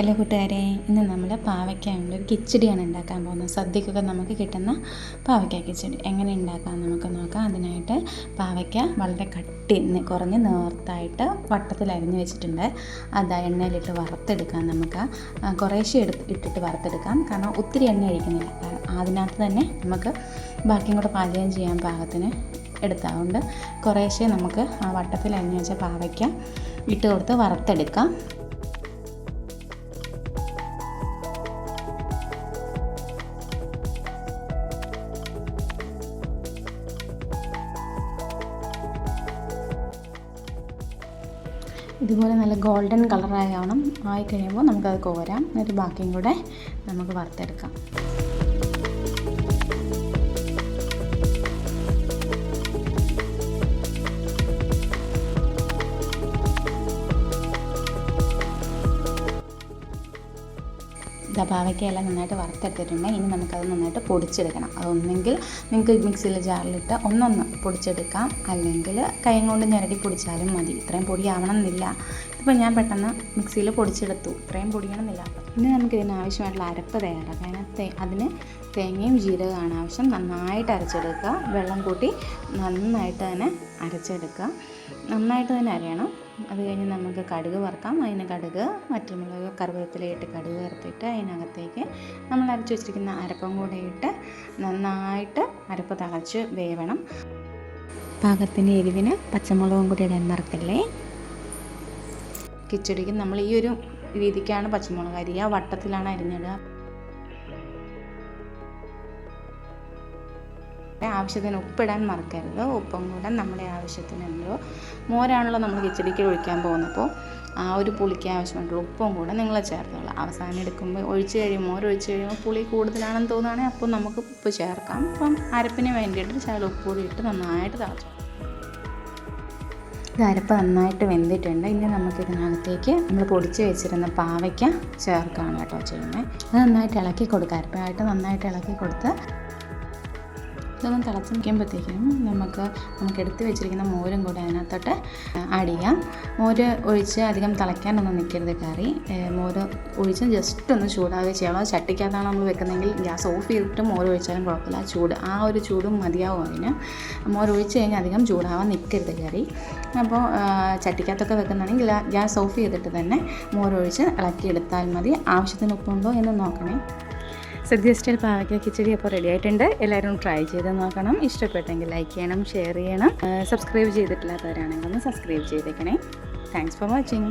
Hello കൂട്ടുകാരെ ഇന്ന് നമ്മൾ പാവയ്ക്ക കൊണ്ട് ഒരു കിച്ചടിയാണ് ഉണ്ടാക്കാൻ പോകുന്നത്. സദ്യക്കൊക്കെ നമുക്ക് കിട്ടുന്ന പാവയ്ക്ക കിച്ചടി. എങ്ങനെ ഉണ്ടാക്കാം നമുക്ക് നോക്കാം. അതിനായിട്ട് പാവയ്ക്ക വളരെ കട്ടി കുറഞ്ഞ് നേർത്തായിട്ട് വട്ടത്തിൽ അരിഞ്ഞ് വെച്ചിട്ടുണ്ട്. അത് എണ്ണയിലിട്ട് വറുത്തെടുക്കാം നമുക്ക്. കുറേശ്ശെ എടുത്ത് ഇട്ടിട്ട് വറുത്തെടുക്കാം. കാരണം ഒത്തിരി എണ്ണ ഒഴിക്കുന്നില്ല. അതിനകത്ത് തന്നെ നമുക്ക് ബാക്കിയും കൂടെ പാചകം ചെയ്യാൻ പാകത്തിന് എടുത്തതുകൊണ്ട് കുറേശ്ശെ നമുക്ക് ആ വട്ടത്തിൽ അരിഞ്ഞ് വെച്ച പാവയ്ക്ക ഇട്ട് കൊടുത്ത് വറുത്തെടുക്കാം. ഇതുപോലെ നല്ല ഗോൾഡൻ കളറായണം ആയി കഴിയുമ്പോൾ നമുക്കത് കോരാം. എന്നിട്ട് ബാക്കിയും കൂടെ നമുക്ക് വറുത്തെടുക്കാം. ഇതാ നന്നായിട്ട് വറുത്തെടുത്തിട്ടുണ്ട്. ഇനി നമുക്കത് നന്നായിട്ട് പൊടിച്ചെടുക്കണം. അതൊന്നെങ്കിൽ നിങ്ങൾക്ക് മിക്സിയിൽ ജാറിലിട്ട് ഒന്നൊന്ന് പൊടിച്ചെടുക്കാം. അല്ലെങ്കിൽ കൈ കൊണ്ട് ഞെരടി പൊടിച്ചാലും മതി. ഇത്രയും പൊടിയാവണം എന്നില്ല ഇപ്പോൾ ഞാൻ പെട്ടെന്ന് മിക്സിയിൽ പൊടിച്ചെടുത്തു. ഇത്രയും പൊടിയണമെന്നില്ല. ഇനി നമുക്ക് ഇതിന് ആവശ്യമായിട്ടുള്ള അരപ്പ് തയ്യാറാക്കാം. അതിന് തേങ്ങയും ജീരകമാണ് ആവശ്യം. നന്നായിട്ട് അരച്ചെടുക്കുക. വെള്ളം കൂട്ടി നന്നായിട്ട് തന്നെ അരച്ചെടുക്കുക. നന്നായിട്ട് തന്നെ അരയണം. അത് കഴിഞ്ഞ് നമുക്ക് കടുക് വറുക്കാം. അതിന് കടുക് മറ്റുമുളക് കറിവേപ്പിലയിട്ട് കടുക് വറുത്തിട്ട് അതിനകത്തേക്ക് നമ്മൾ അരച്ച് വെച്ചിരിക്കുന്ന അരപ്പം കൂടെ ഇട്ട് നന്നായിട്ട് അരപ്പ് തിളച്ച് വേവണം. പാകത്തിന് എരിവിന് പച്ചമുളകും കൂടി ഇടാൻ മറക്കല്ലേ? കിച്ചടിക്ക് നമ്മൾ ഈ ഒരു രീതിക്കാണ് പച്ചമുളക് അരിയുക. വട്ടത്തിലാണ് അരിഞ്ഞിടുക. ആവശ്യത്തിന് ഉപ്പിടാൻ മറക്കരുത്. ഉപ്പും കൂടെ നമ്മുടെ ആവശ്യത്തിനുണ്ടോ മോരാണല്ലോ നമ്മൾ കിച്ചടിക്ക് ഒഴിക്കാൻ പോകുന്നപ്പോൾ. ആ ഒരു പുളിക്ക് ആവശ്യമായിട്ടുള്ള ഉപ്പും കൂടെ നിങ്ങൾ ചേർത്തോളാം അവസാനം എടുക്കുമ്പോൾ ഒഴിച്ച് കഴിയുമ്പോൾ മോര് ഒഴിച്ച് കഴിയുമ്പോൾ പുളി കൂടുതലാണെന്ന് തോന്നുകയാണെങ്കിൽ അപ്പോൾ നമുക്ക് ഉപ്പ് ചേർക്കാം. അപ്പം അരപ്പിന് വേണ്ടിയിട്ട് ചായ ഉപ്പ് കൂടി ഇട്ട് നന്നായിട്ട് തിളച്ചു. ഇത് അരപ്പ് നന്നായിട്ട് വെന്തിട്ടുണ്ട്. ഇനി നമുക്ക് ഇതിനകത്തേക്ക് നമ്മൾ പൊടിച്ച് വെച്ചിരുന്ന പാവയ്ക്ക ചേർക്കുകയാണ് കേട്ടോ ചെയ്യുന്നത്. അത് നന്നായിട്ട് ഇളക്കി കൊടുക്കുക. അരപ്പായിട്ട് നന്നായിട്ട് ഇളക്കി കൊടുത്ത് ഇതൊന്ന് തിളച്ച് നിൽക്കുമ്പോഴത്തേക്കും നമുക്ക് നമുക്ക് എടുത്ത് വെച്ചിരിക്കുന്ന മോരും കൂടെ അതിനകത്തോട്ട് ആഡ് ചെയ്യാം. മോര് ഒഴിച്ച് അധികം തിളയ്ക്കാനൊന്നും നിൽക്കരുത് കറി. മോര് ഒഴിച്ച് ജസ്റ്റ് ഒന്ന് ചൂടാവുക ചെയ്യണം ചട്ടിക്കകത്താണ് നമ്മൾ വെക്കുന്നതെങ്കിൽ ഗ്യാസ് ഓഫ് ചെയ്തിട്ട് മോര് ഒഴിച്ചാലും കുഴപ്പമില്ല. ചൂട് ആ ഒരു ചൂടും മതിയാവും അതിന്. മോര് ഒഴിച്ച് കഴിഞ്ഞാൽ അധികം ചൂടാവാൻ നിൽക്കരുത് കറി. അപ്പോൾ ചട്ടിക്കകത്തൊക്കെ വെക്കുന്നതാണെങ്കിൽ ഗ്യാസ് ഓഫ് ചെയ്തിട്ട് തന്നെ മോരൊഴിച്ച് ഇളക്കിയെടുത്താൽ മതി. ആവശ്യത്തിന് ഉപ്പുണ്ടോ എന്ന് നോക്കണേ. സദ്യ സ്റ്റൈൽ പാവയ്ക്ക കിച്ചടി അപ്പോൾ റെഡി ആയിട്ടുണ്ട്. എല്ലാവരും ട്രൈ ചെയ്ത് നോക്കണം. ഇഷ്ടപ്പെട്ടെങ്കിൽ ലൈക്ക് ചെയ്യണം ഷെയർ ചെയ്യണം. സബ്സ്ക്രൈബ് ചെയ്തിട്ടില്ലാത്തവരാണെങ്കിൽ ഒന്ന് സബ്സ്ക്രൈബ് ചെയ്തേക്കണേ. Thanks for watching